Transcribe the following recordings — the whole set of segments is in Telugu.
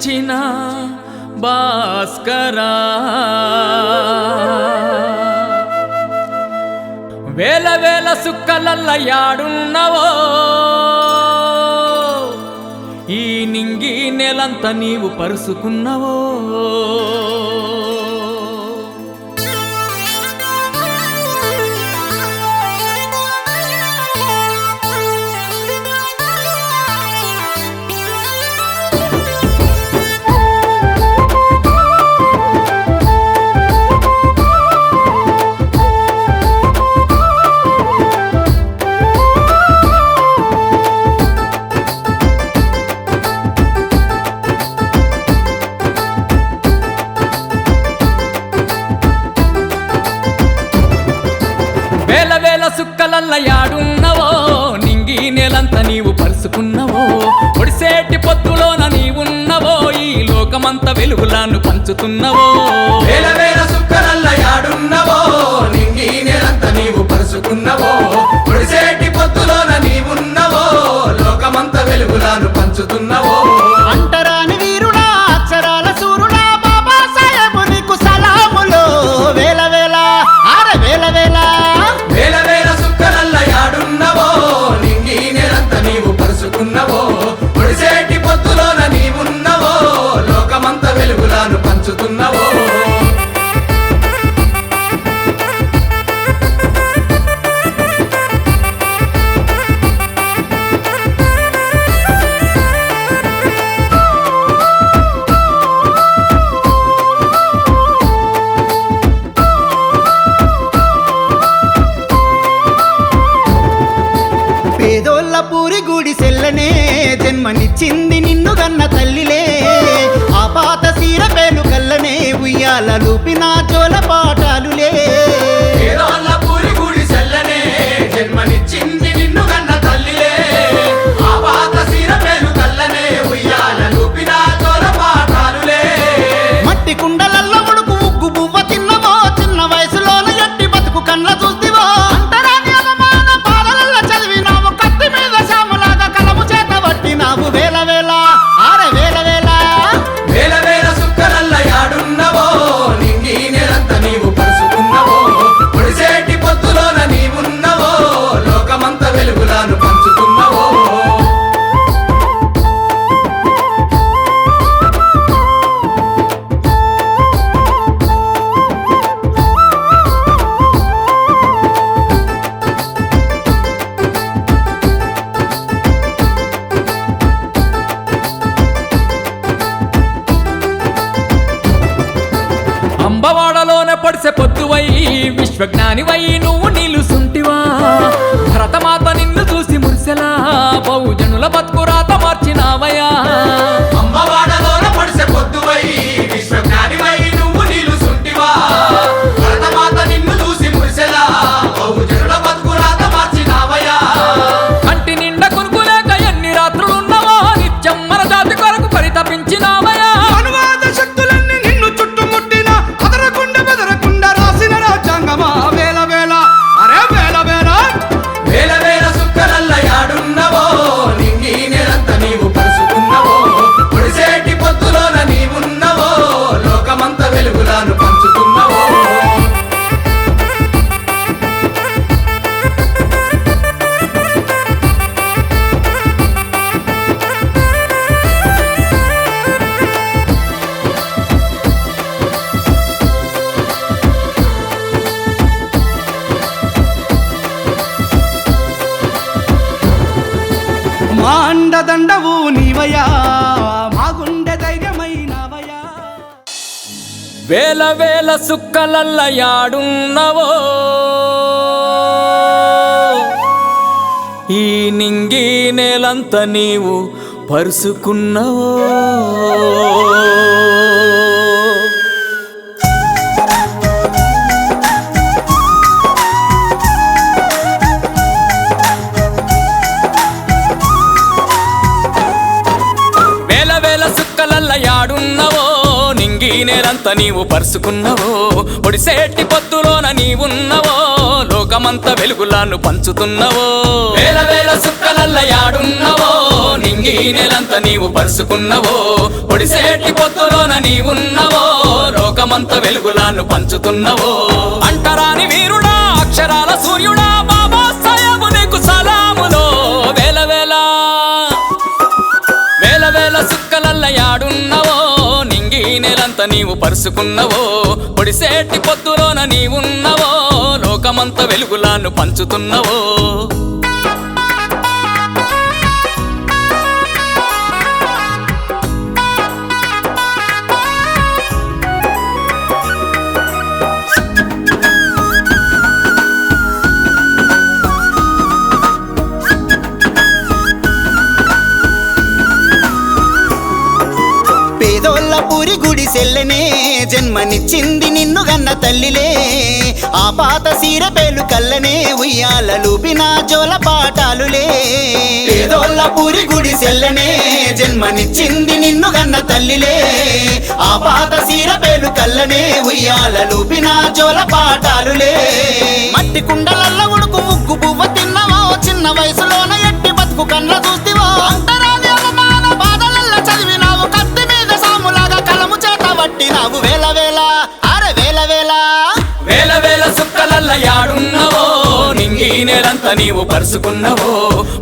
తెచ్చిన భాస్కరా. వేల వేల సుక్కలల్లయాడున్నవో ఈ నింగి నెలంత నీవు పరుసుకున్నవో. వెలుగులాను పంచుతున్నవో. వేల వేల సుక్కలల్లయాడున్నవో నింగి నేలంత నీవు పరుచుకున్నవో. పొడిసేటి పొత్తులోన నీవున్నవో. లోకమంత వెలుగులాను పంచుతున్నవో. దానివై నువ్వు నిలుసుంటివా? భరతమాత నిన్ను చూసి మురిసెలా? బహుజనుల బతుకు రాత మార్చినావయా అమ్మవాడలోన పొద్దువై సుక్కలల్లయాడున్నవో ఈ నింగి నేలంత నీవు పరుసుకున్నవో? నింగి నీవు పరుచుకున్నవో ఒడిసేటి పొత్తులోన నీవున్నవో లోకమంత వెలుగులాను పంచుతున్నవో. వేల వేల సుక్కలల్ల యాడున్నవో నింగి నెలంత నీవు పరుచుకున్నవో ఒడిసేటి పొత్తులోన నీవున్నవో లోకమంత వెలుగులాను పంచుతున్నవో. అంటరాని వీరుడా అక్షరాల సూర్యుడా బాబా నీవు పరుచుకున్నవో పొడిసేటి పొద్దులోన నీవున్నవో లోకమంత వెలుగులాను పంచుతున్నవో. సెల్లనే జన్మనిచ్చింది నిన్ను గన్న తల్లిలే. ఆ పాత సీర పేలు కల్లనే ఉయ్యాలలూపిన జోల పాటాలులే. పేదోళ్ళ పూరి గుడి సెల్లనే జన్మనిచ్చింది నిన్ను గన్న తల్లిలే. ఆ పాత సీర పేలు కల్లనే ఉయ్యాలలూపిన జోల పాటాలులే. మట్టి కుండలల్ల ఉడుకు ముగ్గు పువ్వ తిన్నవా? చిన్న వయసులోన ఎట్టి బతుకు కన్న చూస్తే చేత వేల వేల అరే వేల వేల. వేల వేల సుక్కలల్ల యాడున్నవో నింగి నేలంతా నీవు పరుచుకున్నవో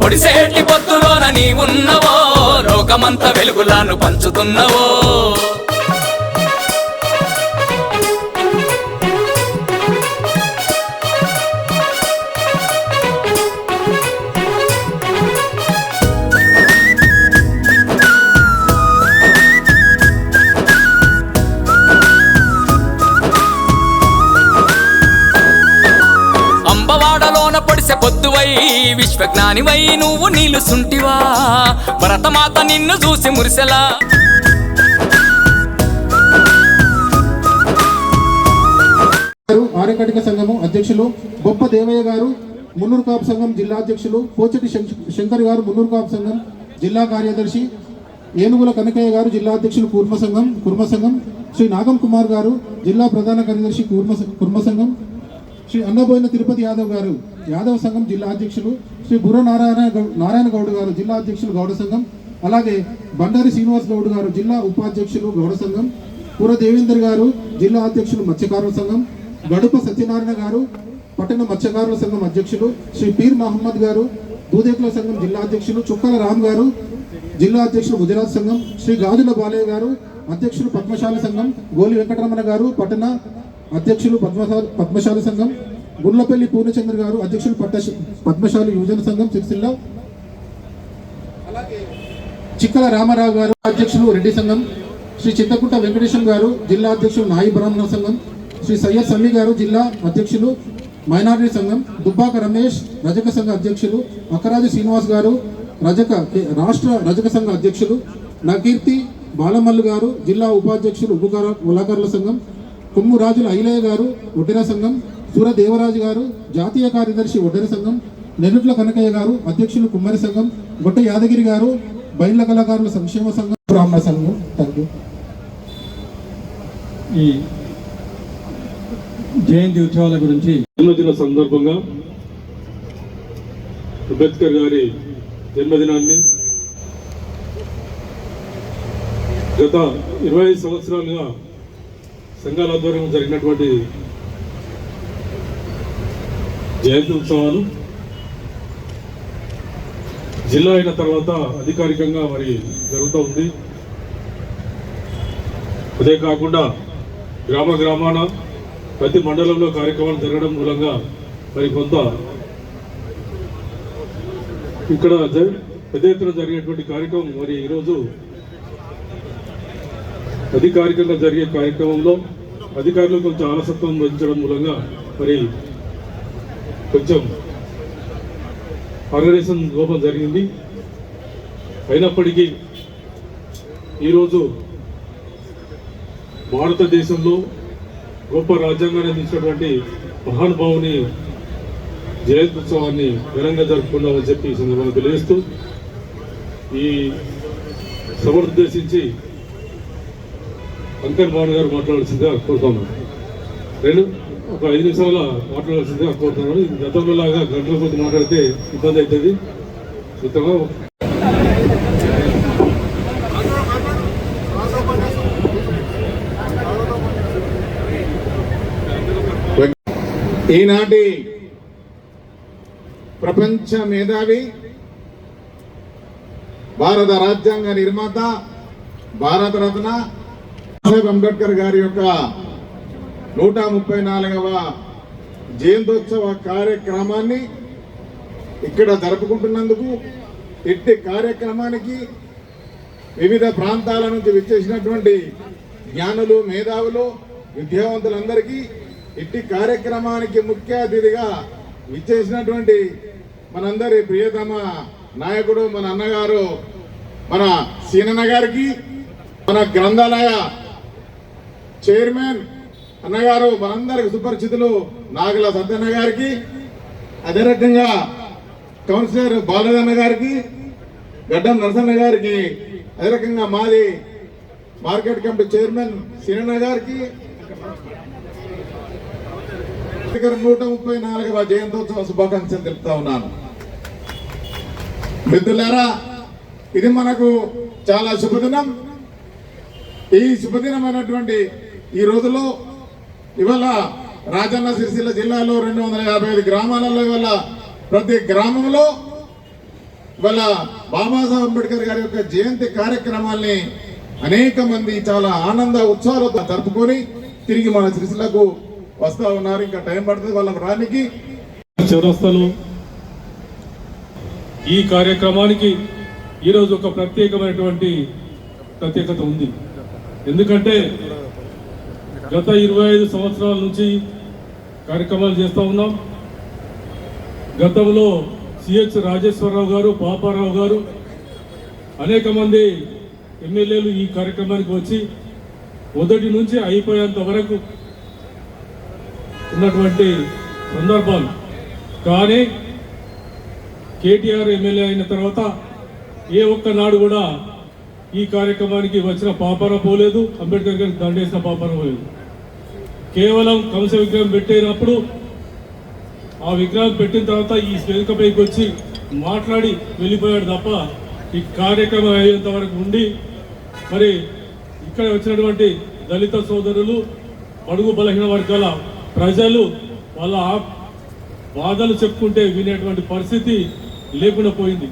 ఒడిసేటి పొత్తులోన నీవున్నవో లోకమంత వెలుగులాను పంచుతున్నవో. విశ్వజ్ఞానివై నువ్వు నిలుసుంటివా? భరతమాత నిన్ను చూసి మురిసెలా? ఆరకటిక సంఘము అధ్యక్షులు గొప్ప దేవయ్య గారు మున్నూరు కాపు సంఘం జిల్లా అధ్యక్షులు పోచటి శంకర్ గారు మున్నూరు కాపు సంఘం జిల్లా కార్యదర్శి ఏనుగుల కనకయ్య గారు జిల్లా అధ్యక్షులు కూర్మ సంఘం కుర్మ సంఘం శ్రీ నాగం కుమార్ గారు జిల్లా ప్రధాన కార్యదర్శి కూర్మ కుర్మ సంఘం శ్రీ అన్నబోయిన తిరుపతి యాదవ్ గారు యాదవ్ సంఘం జిల్లా అధ్యక్షులు శ్రీ బుర్ర నారాయణ గౌ- నారాయణ గౌడ్ గారు జిల్లా అధ్యక్షులు గౌడ సంఘం అలాగే బండారి శ్రీనివాస్ గౌడ్ గారు జిల్లా ఉపాధ్యక్షులు గౌడ సంఘం పుర దేవేందర్ గారు జిల్లా అధ్యక్షులు మత్స్యకారుల సంఘం గడుప సత్యనారాయణ గారు పట్టణ మత్స్యకారుల సంఘం అధ్యక్షులు శ్రీ పీర్ మహమ్మద్ గారు దూదేకుల సంఘం జిల్లా అధ్యక్షులు చుక్కల రామ్ గారు జిల్లా అధ్యక్షులు గుజరాత్ సంఘం శ్రీ గాజుల బాలయ్య గారు అధ్యక్షులు పద్మశాల సంఘం గోలి వెంకటరమణ గారు పట్టణ అధ్యక్షులు పద్మశాల పద్మశాల సంఘం గుండ్లపల్లి పూర్ణచంద్ర గారు అధ్యక్షులు పట్ట పద్మశాలి యువజన సంఘం సిరిసిల్ల చిక్కల రామారావు గారు అధ్యక్షులు రెడ్డి సంఘం శ్రీ చింతకుంట వెంకటేశం గారు జిల్లా అధ్యక్షులు నాయి బ్రాహ్మణ సంఘం శ్రీ సయ్యద్ సమీ గారు జిల్లా అధ్యక్షులు మైనారిటీ సంఘం దుబ్బాక రమేష్ రజక సంఘ అధ్యక్షులు అక్కరాజు శ్రీనివాస్ గారు రజక రాష్ట్ర రజక సంఘ అధ్యక్షులు నకీర్తి బాలమల్లు గారు జిల్లా ఉపాధ్యక్షులు ఉప్పుకార ఉలాకర్ల సంఘం కొమ్ము రాజుల ఐలయ్య గారు ఒడ్డెర సంఘం సూర దేవరాజు గారు జాతీయ కార్యదర్శి ఒడ్డెర సంఘం నెల్లుట్ల కనకయ్య గారు అధ్యక్షులు కుమ్మరి సంఘం గొట్ట యాదగిరి గారు బయళ్ళ కళాకారుల సంక్షేమ సంఘం బ్రాహ్మణ సంఘం. థ్యాంక్ యూ ఈ జయంతి ఉత్సవాల గురించి జన్మదిన సందర్భంగా అంబేద్కర్ గారి జన్మదినాన్ని గత ఇరవై ఐదు సంవత్సరాలుగా సంఘాల ఆధ్వర్యంలో జరిగినటువంటి జయంతి ఉత్సవాలు జిల్లా అయిన తర్వాత అధికారికంగా మరి జరుగుతూ ఉంది. అదే కాకుండా గ్రామ గ్రామాన ప్రతి మండలంలో కార్యక్రమాలు జరగడం మూలంగా మరి కొంత ఇక్కడ జ- పెద్ద ఎత్తున జరిగినటువంటి కార్యక్రమం మరి ఈరోజు అధికారికంగా జరిగే కార్యక్రమంలో అధికారులు కొంచెం ఆలసత్వం వహించడం మూలంగా మరి కొంచెం ఆర్గనైజేషన్ లోపం జరిగింది. అయినప్పటికీ ఈరోజు భారతదేశంలో గొప్ప రాజ్యాంగాన్ని అందించినటువంటి మహానుభావుని జయంత్యుత్సవాన్ని ఘనంగా జరుపుకున్నామని చెప్పి ఈ సందర్భంగా తెలియజేస్తూ ఈ సభను ఉద్దేశించి అంకర్ మోహన్ గారు మాట్లాడాల్సిందిగా కోరుతున్నాను రెండు ఒక ఐదు నిమిషాల మాట్లాడాల్సిందిగా కోరుతున్నాను ఇది గతంలో లాగా గంటల కొద్ది మాట్లాడితే ఇబ్బంది అవుతుంది. మిత్రమా? ఈనాటి ప్రపంచ మేధావి భారత రాజ్యాంగ నిర్మాత భారతరత్న సాహెబ్ అంబేద్కర్ గారి యొక్క నూట ముప్పై నాలుగవ జయంతోత్సవ కార్యక్రమాన్ని ఇక్కడ జరుపుకుంటున్నందుకు ఇట్టి కార్యక్రమానికి వివిధ ప్రాంతాల నుంచి విచ్చేసినటువంటి జ్ఞానులు మేధావులు విద్యావంతులందరికీ ఇట్టి కార్యక్రమానికి ముఖ్య అతిథిగా విచ్చేసినటువంటి మనందరి ప్రియతమ నాయకుడు మన అన్నగారు మన సీనన్న గారికి మన గ్రంథాలయ చైర్మన్ అన్నగారు మనందరికి సుపరిచితులు నాగల సత్యన్న గారికి అదే రకంగా కౌన్సిలర్ బాలదన్న గారికి గడ్డం నరసన్న గారికి అదే రకంగా మాది మార్కెట్ కమిటీ చైర్మన్ సీనన్న గారికి నూట ముప్పై నాలుగవ జయంతోత్సవ శుభాకాంక్షలు తెలుపుతా ఉన్నాను. మిత్రులారా ఇది మనకు చాలా శుభదినం. ఈ శుభదినమైనటువంటి ఈ రోజులో ఇవాళ రాజన్న సిరిసిల్ల జిల్లాలో రెండు వందల యాభై ఐదు గ్రామాలలో ఇవాళ ప్రతి గ్రామంలో ఇవాళ బాబాసాహెబ్ అంబేద్కర్ గారి యొక్క జయంతి కార్యక్రమాల్ని అనేక మంది చాలా ఆనంద ఉత్సాహాలతో జరుపుకొని తిరిగి మన సిరిసిల్లకు వస్తా ఉన్నారు. ఇంకా టైం పడుతుంది వాళ్ళకి రానికి. చౌరస్తలు ఈ కార్యక్రమానికి ఈరోజు ఒక ప్రత్యేకమైనటువంటి ప్రత్యేకత ఉంది. ఎందుకంటే గత ఇరవై ఐదు సంవత్సరాల నుంచి కార్యక్రమాలు చేస్తూ ఉన్నాం. గతంలో సిహెచ్ రాజేశ్వరరావు గారు పాపారావు గారు అనేక మంది ఎమ్మెల్యేలు ఈ కార్యక్రమానికి వచ్చి మొదటి నుంచి అయిపోయేంత వరకు ఉన్నటువంటి సందర్భాలు. కానీ కేటీఆర్ ఎమ్మెల్యే అయిన తర్వాత ఏ ఒక్క నాడు కూడా ఈ కార్యక్రమానికి వచ్చిన పాపర పోలేదు అంబేద్కర్ గారికి దండేసిన పాపర పోలేదు. కేవలం కంస విగ్రహం పెట్టినప్పుడు ఆ విగ్రహం పెట్టిన తర్వాత ఈ వేదికపైకి వచ్చి మాట్లాడి వెళ్ళిపోయాడు తప్ప ఈ కార్యక్రమం అయ్యేంత వరకు ఉండి మరి ఇక్కడ వచ్చినటువంటి దళిత సోదరులు పడుగు బలహీన వర్గాల ప్రజలు వాళ్ళ బాధలు చెప్పుకుంటే వినేటువంటి పరిస్థితి లేకుండా పోయింది.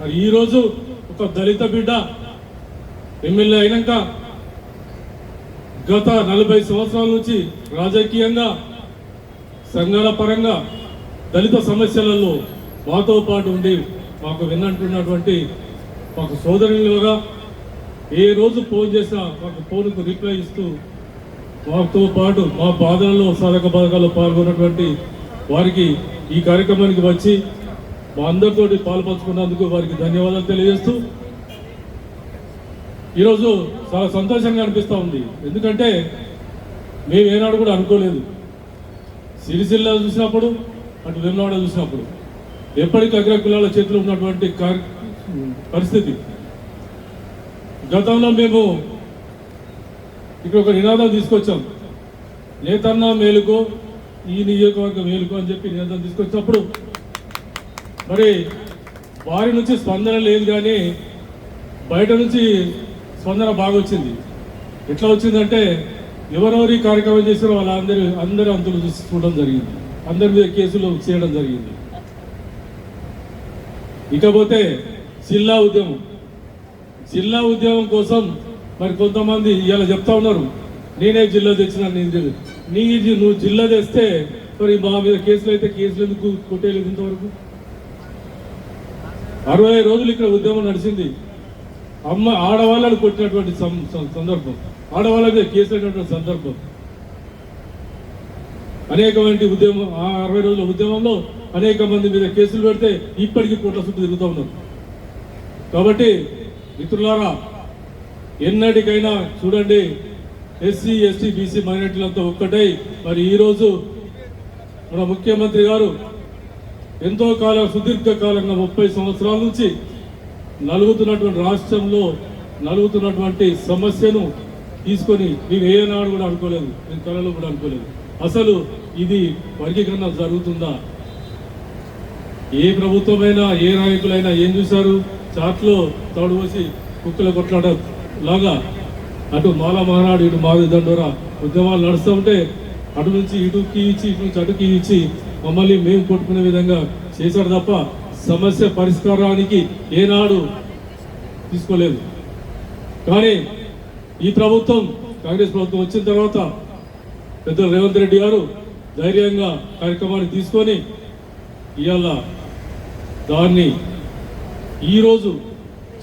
మరి ఈరోజు ఒక దళిత బిడ్డ ఎమ్మెల్యే అయినాక గత నలభై సంవత్సరాల నుంచి రాజకీయంగా సంఘాల పరంగా దళిత సమస్యలలో మాతో పాటు ఉండి మాకు విన్నంటున్నటువంటి మాకు సోదరులుగా ఏ రోజు ఫోన్ చేసినా మాకు ఫోన్కు రిప్లై ఇస్తూ మాతో పాటు మా బాధలలో సాధక బాధకాల్లో పాల్గొన్నటువంటి వారికి ఈ కార్యక్రమానికి వచ్చి మా అందరితోటి పాల్పంచుకున్నందుకు వారికి ధన్యవాదాలు తెలియజేస్తూ ఈరోజు చాలా సంతోషంగా అనిపిస్తూ ఉంది. ఎందుకంటే మేము ఏనాడు కూడా అనుకోలేదు. సిరిసిల్ల చూసినప్పుడు అటు వెమ్లవాడ చూసినప్పుడు ఎప్పటికీ అగ్రకులాల చేతిలో ఉన్నటువంటి పరిస్థితి. గతంలో మేము ఇక్కడ ఒక నినాదం తీసుకొచ్చాం. నేతన్నా మేలుకో ఈ నియోజకవర్గం మేలుకో అని చెప్పి నినాదం తీసుకొచ్చినప్పుడు మరి వారి నుంచి స్పందన లేదు కానీ బయట నుంచి స్పందన బాగా వచ్చింది ఎట్లా వచ్చిందంటే ఎవరెవరి కార్యక్రమం చేశారో వాళ్ళందరూ అందరూ అంతులు చూసుకోవడం జరిగింది. అందరి మీద కేసులు చేయడం జరిగింది. ఇకపోతే జిల్లా ఉద్యమం. జిల్లా ఉద్యమం కోసం మరి కొంతమంది ఇలా చెప్తా ఉన్నారు. నేనే జిల్లా తెచ్చిన నేను నీ నువ్వు జిల్లా తెస్తే మరి మా మీద కేసులు అయితే కేసులు ఎందుకు కొట్టేయలేదు ఇంతవరకు? అరవై రోజులు ఇక్కడ ఉద్యమం నడిచింది. అమ్మ ఆడవాళ్ళని కొట్టినటువంటి సందర్భం. ఆడవాళ్ళ మీద కేసు సందర్భం. అనేకమైన ఉద్యమం ఆ అరవై రోజుల ఉద్యమంలో అనేక మంది మీద కేసులు పెడితే ఇప్పటికీ కోట్ల చుట్టూ తిరుగుతూ ఉన్నారు. కాబట్టి మిత్రులారా ఎన్నటికైనా చూడండి ఎస్సీ ఎస్టీ బీసీ మైనార్టీలంతా ఒక్కటై మరి ఈరోజు మన ముఖ్యమంత్రి గారు ఎంతో కాలం సుదీర్ఘ కాలంగా ముప్పై సంవత్సరాల నుంచి నలుగుతున్నటువంటి రాష్ట్రంలో నలుగుతున్నటువంటి సమస్యను తీసుకొని నేను ఏ నాడు కూడా అనుకోలేదు నేను కళలో కూడా అనుకోలేదు. అసలు ఇది వర్గీకరణ జరుగుతుందా? ఏ ప్రభుత్వమైనా ఏ నాయకులైనా ఏం చూశారు? చాట్లో తోడు పోసి కుక్కల కొట్లాడ లాగా. అటు మాల మహానాడు ఇటు మావి దండోరా. ఉద్యమాలు నడుస్తుంటే అటు నుంచి ఇటుకి ఇచ్చి ఇటు నుంచి అటుకి ఇచ్చి మమ్మల్ని మేము కొట్టుకునే విధంగా చేశారు తప్ప సమస్య పరిష్కారానికి ఏనాడు తీసుకోలేదు. కానీ ఈ ప్రభుత్వం కాంగ్రెస్ ప్రభుత్వం వచ్చిన తర్వాత పెద్ద రేవంత్ రెడ్డి గారు ధైర్యంగా కార్యక్రమాన్ని తీసుకొని ఇవాళ దాన్ని ఈరోజు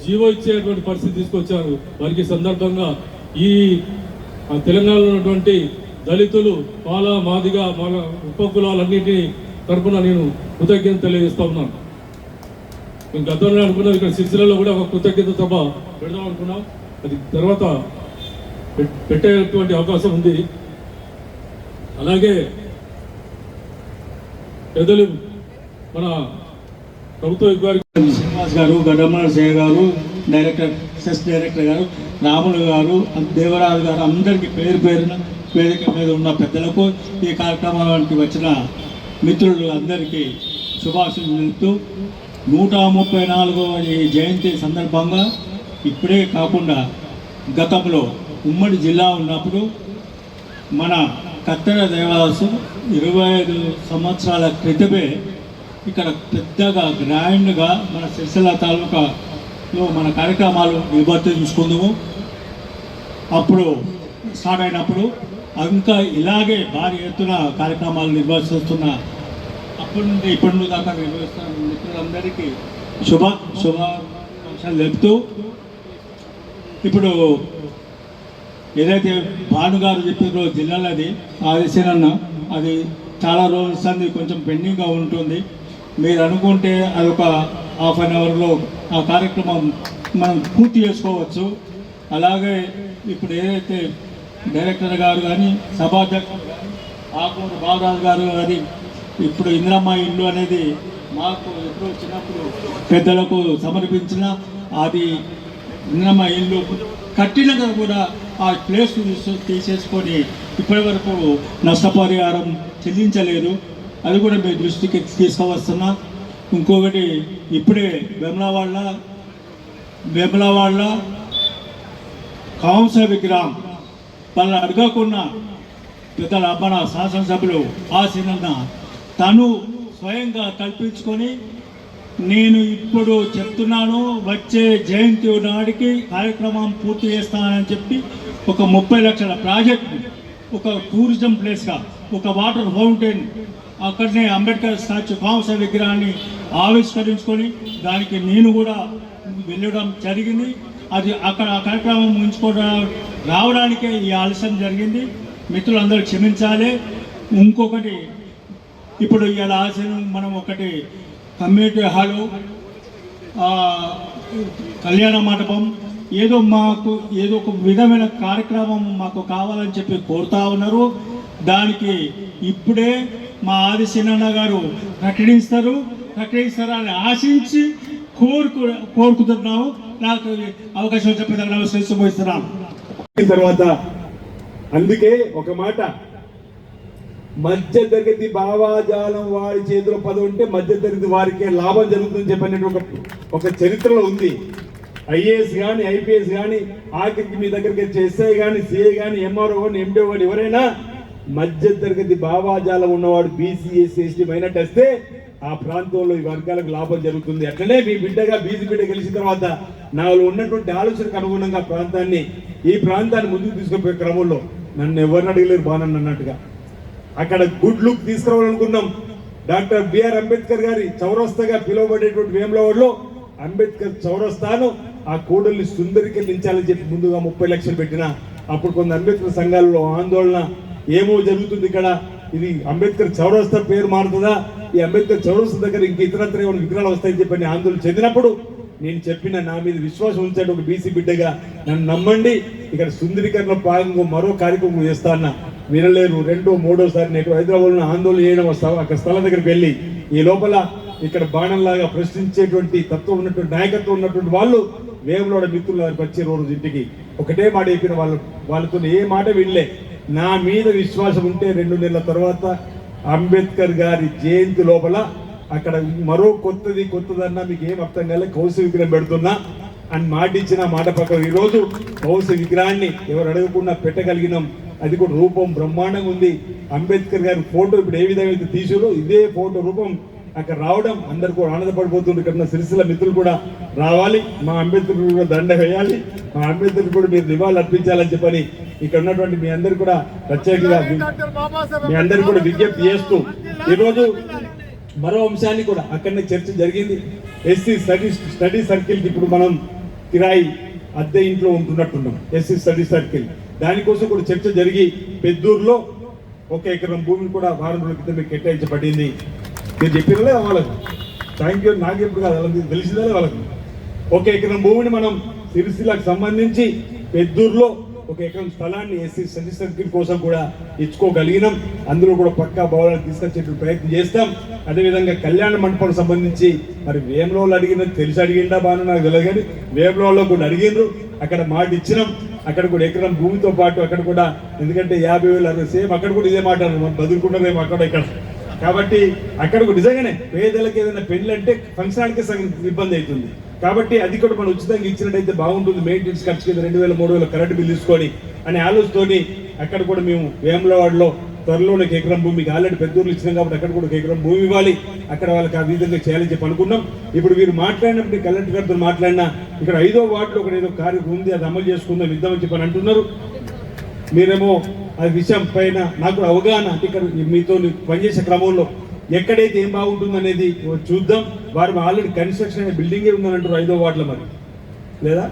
జీవో ఇచ్చేటువంటి పరిస్థితి తీసుకొచ్చారు. వారికి సందర్భంగా ఈ తెలంగాణలో ఉన్నటువంటి దళితులు పాల మాదిగ మాల ఉపకులాలన్నింటినీ తరఫున నేను కృతజ్ఞత తెలియజేస్తా ఉన్నాను. మేము గతంలో అనుకున్నాం ఇక్కడ సిరిసిల్లలో కూడా ఒక కృతజ్ఞత సభ పెడదాం అనుకున్నాం. అది తర్వాత పెట్టేటువంటి అవకాశం ఉంది. అలాగే పెద్దలు మన ప్రభుత్వ శ్రీనివాస్ గారు గడ్డమల సేవ గారు డైరెక్టర్ సెస్ డైరెక్టర్ గారు రాములు గారు దేవరాజు గారు అందరికీ పేరు పేరున వేదిక మీద ఉన్న పెద్దలకు ఈ కార్యక్రమానికి వచ్చిన మిత్రులు అందరికీ శుభాశలు నూట ముప్పై నాలుగవ జయంతి సందర్భంగా ఇప్పుడే కాకుండా గతంలో ఉమ్మడి జిల్లా ఉన్నప్పుడు మన కత్తెర దేవదాసు ఇరవై ఐదు సంవత్సరాల క్రితమే ఇక్కడ పెద్దగా గ్రాండ్గా మన సిరిసిల్ల తాలూకాలో మన కార్యక్రమాలు నిర్వర్తించుకుందాము అప్పుడు స్టార్ట్ అయినప్పుడు ఇంకా ఇలాగే భారీ ఎత్తున కార్యక్రమాలు నిర్వహిస్తున్న అప్పటి నుండి ఇప్పటి నుండి దాకా నిర్వహిస్తున్న మిత్రులందరికీ శుభ శుభాకాంక్షలు తెలుపుతూ ఇప్పుడు ఏదైతే భానుగారు చెప్పారో జిల్లాలది ఆదిశనన్న అది చాలా రోజులు కొంచెం పెండింగ్గా ఉంటుంది. మీరు అనుకుంటే అదొక హాఫ్ అన్ అవర్లో ఆ కార్యక్రమం మనం పూర్తి చేసుకోవచ్చు. అలాగే ఇప్పుడు ఏదైతే డైరెక్టర్ గారు కానీ సభాధ్యక్షుడు కానీ ఆకూరు బాలరాజు గారు కానీ ఇప్పుడు ఇందిరమ్మ ఇల్లు అనేది మాకు ఎప్పుడో చిన్నప్పుడు పెద్దలకు సమర్పించిన అది ఇందిరమ్మ ఇల్లు. కట్టినాక కూడా ఆ ప్లేస్ తీసేసుకొని ఇప్పటి వరకు నష్టపరిహారం చెల్లించలేదు. అది కూడా మీ దృష్టికి తీసుకువస్తున్నా. ఇంకొకటి ఇప్పుడే వెమ్లవాళ్ళ వెమ్లవాళ్ళ కాంస విగ్రహం వాళ్ళని అడగకుండా పెద్దల మన శాసనసభ్యులు ఆసీనన్న తను స్వయంగా కల్పించుకొని నేను ఇప్పుడు చెప్తున్నాను వచ్చే జయంతి నాటికి కార్యక్రమం పూర్తి చేస్తానని చెప్పి ఒక ముప్పై లక్షల ప్రాజెక్ట్ ఒక టూరిజం ప్లేస్గా ఒక వాటర్ ఫౌంటైన్ అక్కడనే అంబేద్కర్ స్టాచ్యూ కాంస విగ్రహాన్ని ఆవిష్కరించుకొని దానికి నేను కూడా వెళ్ళడం జరిగింది. అది అక్కడ ఆ కార్యక్రమం ఉంచుకోవడం రావడానికే ఈ ఆలస్యం జరిగింది. మిత్రులందరూ క్షమించాలి. ఇంకొకటి ఇప్పుడు ఇలా ఆశయం మనం ఒకటి కమ్యూనిటీ హాలు కళ్యాణ మండపం ఏదో మాకు ఏదో ఒక విధమైన కార్యక్రమం మాకు కావాలని చెప్పి కోరుతా ఉన్నారు. దానికి ఇప్పుడే మా ఆది సినన్న గారు ప్రకటిస్తారు. ప్రకటిస్తారని ఆశించి కోరుకు కోరుకుంటున్నాము. నాకు అవకాశం చెప్పేదాన్ని నమస్కరిస్తున్నాను తర్వాత అందుకే ఒక మాట మధ్య తరగతి భావాజాలం వారి చేతిలో పదవి ఉంటే మధ్య తరగతి వారికే లాభం జరుగుతుందని చెప్పినట్టు ఒక ఒక చరిత్రలో ఉంది. ఐఏఎస్ కానీ ఐపీఎస్ కానీ ఆఖరికి మీ దగ్గరికి వచ్చే ఎస్ఐ కానీ సిఐ కానీ ఎంఆర్ఓ కానీ ఎండిఓ కానీ ఎవరైనా మధ్య తరగతి భావాజాలం ఉన్నవాడు బీసీఎస్ ఎస్టీ మైనట్ వస్తే ఆ ప్రాంతంలో ఈ వర్గాలకు లాభం జరుగుతుంది. అట్లనే మీ బిడ్డగా బీసీ బిడ్డ గెలిచిన తర్వాత నాలో ఉన్నటువంటి ఆలోచనకు అనుగుణంగా ప్రాంతాన్ని ఈ ప్రాంతాన్ని ముందుకు తీసుకుపోయే క్రమంలో నన్ను ఎవరిని అడగలేరు బాగా అన్నట్టుగా. అక్కడ గుడ్ లుక్ తీసుకురావాలనుకున్నాం. డాక్టర్ బిఆర్ అంబేద్కర్ గారి చౌరస్తాగా పిలువబడేటువంటి వేములవాడలో అంబేద్కర్ చౌరస్తాను ఆ కూడలిని సుందరీకరించాలని చెప్పి ముందుగా ముప్పై లక్షలు పెట్టిన. అప్పుడు కొంత అంబేద్కర్ సంఘాలలో ఆందోళన ఏమో జరుగుతుంది ఇక్కడ. ఇది అంబేద్కర్ చౌరస్తా పేరు మారుతుందా? ఈ అంబేద్కర్ చౌరస్తా దగ్గర ఇంక ఇతరత్ర విగ్రహాలు వస్తాయని చెప్పని ఆందోళన చెందినప్పుడు నేను చెప్పిన నా మీద విశ్వాసం ఉంచాడు ఒక బీసీ బిడ్డగా నన్ను నమ్మండి. ఇక్కడ సుందరీకరణ భాగంగా మరో కార్యక్రమం చేస్తా అన్నా. వినలేరు రెండో మూడోసారి నేను హైదరాబాద్లో ఆందోళన చేయడం అక్కడ స్థలం దగ్గరికి వెళ్ళి ఈ లోపల ఇక్కడ బాణంలాగా ప్రశ్నించేటువంటి తత్వం ఉన్నటువంటి నాయకత్వం ఉన్నటువంటి వాళ్ళు వేములోడ మిత్రులు వచ్చే రోజు ఇంటికి. ఒకటే మాట చెప్పిన వాళ్ళు వాళ్ళతో ఏ మాట వినలే. నా మీద విశ్వాసం ఉంటే రెండు నెలల తర్వాత అంబేద్కర్ గారి జయంతి లోపల అక్కడ మరో కొత్తది కొత్తదన్నా మీకు ఏం అర్థం కాలే కౌశ విగ్రహం పెడుతున్నా అని మాట ఇచ్చిన మాట ప్రకారం ఈరోజు కౌశ విగ్రహాన్ని ఎవరు అడగకుండా పెట్టగలిగినాం. అది కూడా రూపం బ్రహ్మాండంగా ఉంది. అంబేద్కర్ గారి ఫోటో ఇప్పుడు ఏ విధంగా అయితే తీసారో ఇదే ఫోటో రూపం అక్కడ రావడం అందరు కూడా ఆనందపడిపోతుంది ఇక్కడ ఉన్న సిరిసిల్ల మిత్రులు కూడా రావాలి. మా అంబేద్కర్ కూడా దండ వేయాలి. మా అంబేద్కర్ కూడా మీరు నివాళులు అర్పించాలని చెప్పని ఇక్కడ ఉన్నటువంటి మీ అందరు కూడా ప్రత్యేకంగా మీ అందరు కూడా విజ్ఞప్తి చేస్తూ ఈరోజు మరో అంశాన్ని కూడా అక్కడనే చర్చ జరిగింది. ఎస్సీ స్టడీ స్టడీ సర్కిల్కి ఇప్పుడు మనం కిరాయి అద్దె ఇంట్లో ఉంటున్నట్టున్నాం. SC study circle. దానికోసం కూడా చర్చ జరిగి పెద్దూరులో ఒక ఎకరం భూమిని కూడా వారం రోజుల క్రితమే కేటాయించబడింది. మీరు చెప్పినలే వాళ్ళకు. థ్యాంక్ యూ నాకు కాదు వాళ్ళకి తెలిసిందే వాళ్ళకి. ఒక ఎకరం భూమిని మనం సిరిసిల్లకు సంబంధించి పెద్దూరులో ఒక ఎకరం స్థలాన్ని ఎస్సీ స్టడీ సర్కిల్ కోసం కూడా ఇచ్చుకోగలిగినాం. అందులో కూడా పక్కా భవనాలు తీసుకొచ్చేటువంటి ప్రయత్నం చేస్తాం. అదేవిధంగా కళ్యాణ మండపం సంబంధించి మరి వేములో అడిగిన తెలిసి అడిగిందా బాగా నాకు తెలియదు కానీ వేములో కూడా అడిగినారు అక్కడ మాట ఇచ్చినాం. అక్కడ కూడా ఎకరం భూమితో పాటు అక్కడ కూడా ఎందుకంటే యాభై వేలు అరవై సేమ్ అక్కడ కూడా ఇదే మాట అన్నారు. బదులుకుంటారేమో అక్కడ ఇక్కడ. కాబట్టి అక్కడ కూడా నిజంగానే పేదలకు ఏదైనా పెళ్ళి అంటే ఫంక్షన్ ఇబ్బంది అవుతుంది. కాబట్టి అది కూడా మనం ఉచితంగా ఇచ్చినట్టయితే బాగుంటుంది. మెయింటెనెన్స్ ఖర్చు కింద రెండు వేల మూడు వేల కరెంట్ బిల్ తీసుకొని అనే ఆలోచనతోని అక్కడ కూడా మేము వేములవాడలో త్వరలో ఒక ఎకరం భూమికి ఆల్రెడీ పెద్దూర్లు ఇచ్చినాం కాబట్టి అక్కడ కూడా ఒక ఎకరం భూమి ఇవ్వాలి. అక్కడ వాళ్ళకి ఆ విధంగా చేయాలని చెప్పి అనుకున్నాం. ఇప్పుడు మీరు మాట్లాడినప్పుడు కలెక్టర్ గారితో మాట్లాడినా ఇక్కడ ఐదో వార్డులో ఒక ఏదో కార్యక్రమం ఉంది అది అమలు చేసుకుందాం ఇద్దామని చెప్పని అంటున్నారు. మీరేమో ఆ విషయం పైన నాకు అవగాహన ఇక్కడ మీతో పనిచేసే క్రమంలో ఎక్కడైతే ఏం బాగుంటుంది అనేది చూద్దాం. వారు ఆల్రెడీ కన్స్ట్రక్షన్ అనే బిల్డింగే ఉందని అంటారు ఐదో వార్డులో మరి. లేదా?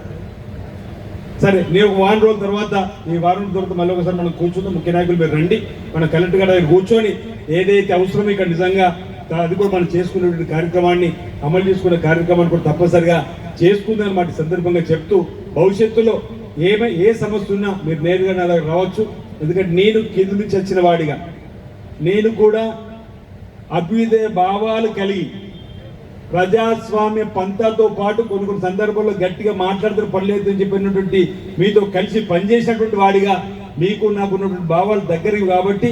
సరే నేను ఒక వారం రోజుల తర్వాత ఈ వారం తర్వాత మళ్ళీ ఒకసారి మనం కూర్చుందాం. ముఖ్య నాయకులు మీరు రండి. మన కలెక్టర్ గారి దగ్గర కూర్చొని ఏదైతే అవసరమో ఇక్కడ నిజంగా అది కూడా మనం చేసుకునేటువంటి కార్యక్రమాన్ని అమలు చేసుకునే కార్యక్రమాన్ని కూడా తప్పనిసరిగా చేసుకుందని మాట సందర్భంగా చెప్తూ భవిష్యత్తులో ఏమై ఏ సమస్య ఉన్నా మీరు నేరుగా నా దగ్గర రావచ్చు. ఎందుకంటే నేను కింద నుంచి వచ్చిన వాడిగా. నేను కూడా అభ్యుదయ భావాలు కలిగి ప్రజాస్వామ్య పంతాతో పాటు కొన్ని కొన్ని సందర్భాల్లో గట్టిగా మాట్లాడుతూ పర్లేదు అని చెప్పినటువంటి మీతో కలిసి పనిచేసినటువంటి వాడిగా మీకు నాకు ఉన్నటువంటి భావాలు దగ్గరికి కాబట్టి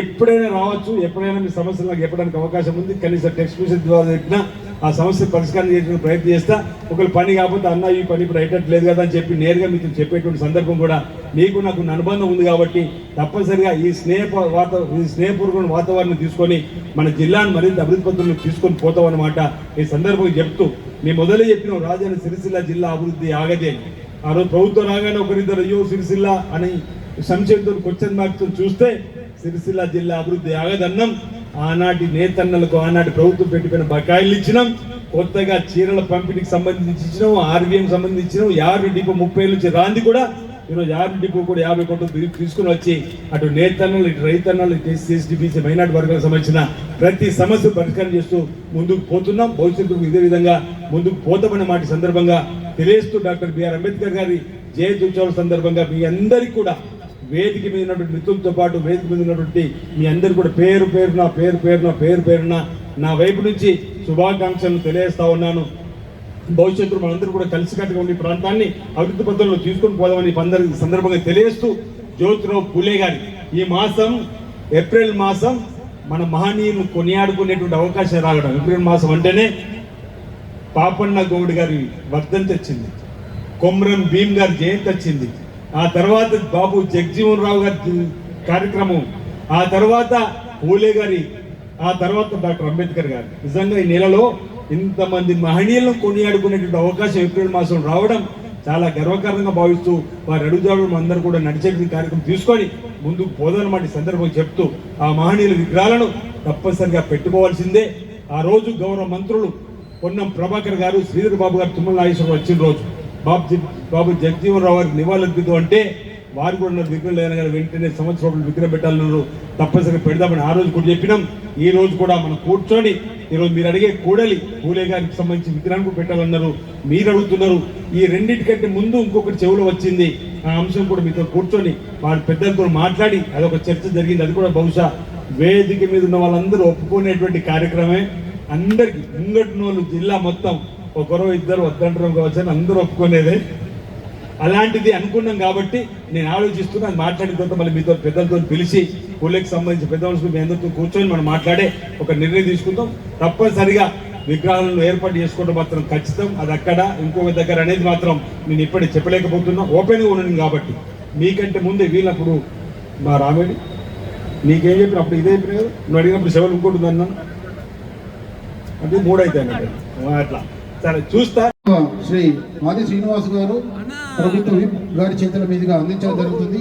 ఎప్పుడైనా రావచ్చు ఎప్పుడైనా మీ సమస్యలు నాకు చెప్పడానికి అవకాశం ఉంది. కనీసం టెక్స్ట్ మెసేజ్ ద్వారా చెప్పినా ఆ సమస్య పరిష్కారం చేయడానికి ప్రయత్నం చేస్తా. ఒకవేళ పని కాకపోతే అన్న ఈ పని ఇప్పుడు అయ్యేటట్లేదు కదా అని చెప్పి నేరుగా మీకు చెప్పేటువంటి సందర్భం కూడా మీకు నాకు అనుబంధం ఉంది కాబట్టి తప్పనిసరిగా ఈ స్నేహ వాత ఈ స్నేహపూర్వక వాతావరణం తీసుకొని మన జిల్లాను మరింత అభివృద్ధి పత్రంలో తీసుకొని పోతాం అనమాట ఈ సందర్భంగా చెప్తూ మేము మొదలు చెప్పిన రాజన్న సిరిసిల్ల జిల్లా అభివృద్ధి ఆగదే. ఆ రోజు ప్రభుత్వం రాగానే ఒకరిద్దరు అయ్యో సిరిసిల్ల అని సంశయంతో క్వశ్చన్ మార్క్తో చూస్తే సిరిసిల్ల జిల్లా అభివృద్ధి ఆగదన్నం. ఆనాటి నేతన్నలకు ఆనాటి ప్రభుత్వం పెట్టిపోయిన బకాయిలు ఇచ్చినాం. కొత్తగా చీరల పంపిణీకి సంబంధించి ఇచ్చినాం ఆర్బీఎం సంబంధించి ఇచ్చినాం. యాభై డిపో ముప్పై నుంచి రాంది కూడా ఈరోజు యాభై డిపో కూడా యాభై కోట్లు తీసుకుని వచ్చి అటు నేతన్నలు ఇటు రైతన్నలు ఇటు ఎస్సీ బీసీ మైనార్టీ వర్గాలకు సంబంధించిన ప్రతి సమస్య పరిష్కారం చేస్తూ ముందుకు పోతున్నాం. భవిష్యత్తుకు ఇదే విధంగా ముందుకు పోతామనే మాట సందర్భంగా తెలియస్తూ డాక్టర్ బిఆర్ అంబేద్కర్ గారి జయంతి ఉత్సవాల సందర్భంగా మీ అందరికీ కూడా వేదిక మీద ఉన్నటువంటి మిత్రులతో పాటు వేదిక మీద ఉన్నటువంటి మీ అందరు కూడా పేరు పేరున పేరు పేరున పేరు పేరున నా వైపు నుంచి శుభాకాంక్షలు తెలియజేస్తా ఉన్నాను. భవిష్యత్తులో మనందరూ కూడా కలిసికట్టుగా ఉండి ప్రాంతాన్ని అభివృద్ధి పద్ధతిలో తీసుకొని పోదామని అందరి సందర్భంగా తెలియజేస్తూ జ్యోతిరావు పూలే గారి. ఈ మాసం ఏప్రిల్ మాసం మన మహనీయులు కొనియాడుకునేటువంటి అవకాశం రావడం. ఏప్రిల్ మాసం అంటేనే పాపన్న గౌడ్ గారి వర్ధంతి వచ్చింది కొమ్రం భీమ్ గారి జయంతి వచ్చింది ఆ తర్వాత బాబు జగజీవన్ రావు గారి కార్యక్రమం. ఆ తర్వాత పూలే గారి ఆ తర్వాత డాక్టర్ అంబేద్కర్ గారు. నిజంగా ఈ నెలలో ఇంతమంది మహనీయులను కొనియాడుకునేటువంటి అవకాశం ఏప్రిల్ మాసం రావడం చాలా గర్వకారణంగా భావిస్తూ వారి అడుగుజాడు అందరూ కూడా నడిచేటువంటి కార్యక్రమం తీసుకొని ముందుకు పోదనమాట ఈ సందర్భంగా చెప్తూ ఆ మహనీయుల విగ్రహాలను తప్పనిసరిగా పెట్టుకోవాల్సిందే. ఆ రోజు గౌరవ మంత్రులు పొన్నం ప్రభాకర్ గారు శ్రీధర్ బాబు గారు తుమ్మల నాగేశ్వరరావు వచ్చిన రోజు. బాబు బాబు జగజీవన్ రావు గారికి నివాళులర్పిద్దాం అంటే వారు కూడా నాకు విగ్రహం లేదని కానీ వెంటనే సంవత్సరం విగ్రహం పెట్టాలన్నారు. తప్పనిసరిగా పెడదామని ఆ రోజు కూడా చెప్పినాం. ఈ రోజు కూడా మనం కూర్చొని ఈ రోజు మీరు అడిగే కూడలి పూలే గారికి సంబంధించి విగ్రహం కూడా పెట్టాలన్నారు. మీరు అడుగుతున్నారు. ఈ రెండింటికంటే ముందు ఇంకొకటి చెవులో వచ్చింది. ఆ అంశం కూడా మీతో కూర్చొని వారి పెద్దలతో మాట్లాడి అదొక చర్చ జరిగింది. అది కూడా బహుశా వేదిక మీద ఉన్న వాళ్ళందరూ ఒప్పుకునేటువంటి కార్యక్రమే. అందరికి ముంగటి జిల్లా మొత్తం ఒకరో ఇద్దరు వద్దంటారు కావచ్చు అని అందరూ ఒప్పుకునేదే. అలాంటిది అనుకున్నాం కాబట్టి నేను ఆలోచిస్తున్నా అది మాట్లాడిన తర్వాత మళ్ళీ మీతో పెద్దలతో పిలిచి ఊళ్ళకి సంబంధించి పెద్ద మనుషులు మీ అందరితో కూర్చొని మనం మాట్లాడే ఒక నిర్ణయం తీసుకుంటాం తప్పనిసరిగా విగ్రహాలను ఏర్పాటు చేసుకోవడం మాత్రం ఖచ్చితం. అది అక్కడ ఇంకొక దగ్గర అనేది మాత్రం నేను ఇప్పటికీ చెప్పలేకపోతున్నా. ఓపెన్గా ఉన్నాను కాబట్టి మీకంటే ముందే వీళ్ళప్పుడు మా రామేడి నీకేం చెప్పిన అప్పుడు ఇదే చెప్పిన కదా? నువ్వు అడిగినప్పుడు సెవెన్ ఇంకోటి ఉంది అన్నాను అంటే మూడు అట్లా. సరే చూస్తా. శ్రీ మాజీ శ్రీనివాస్ గారు ప్రభుత్వ విప్ గారి చేతుల మీదుగా అందించడం జరుగుతుంది.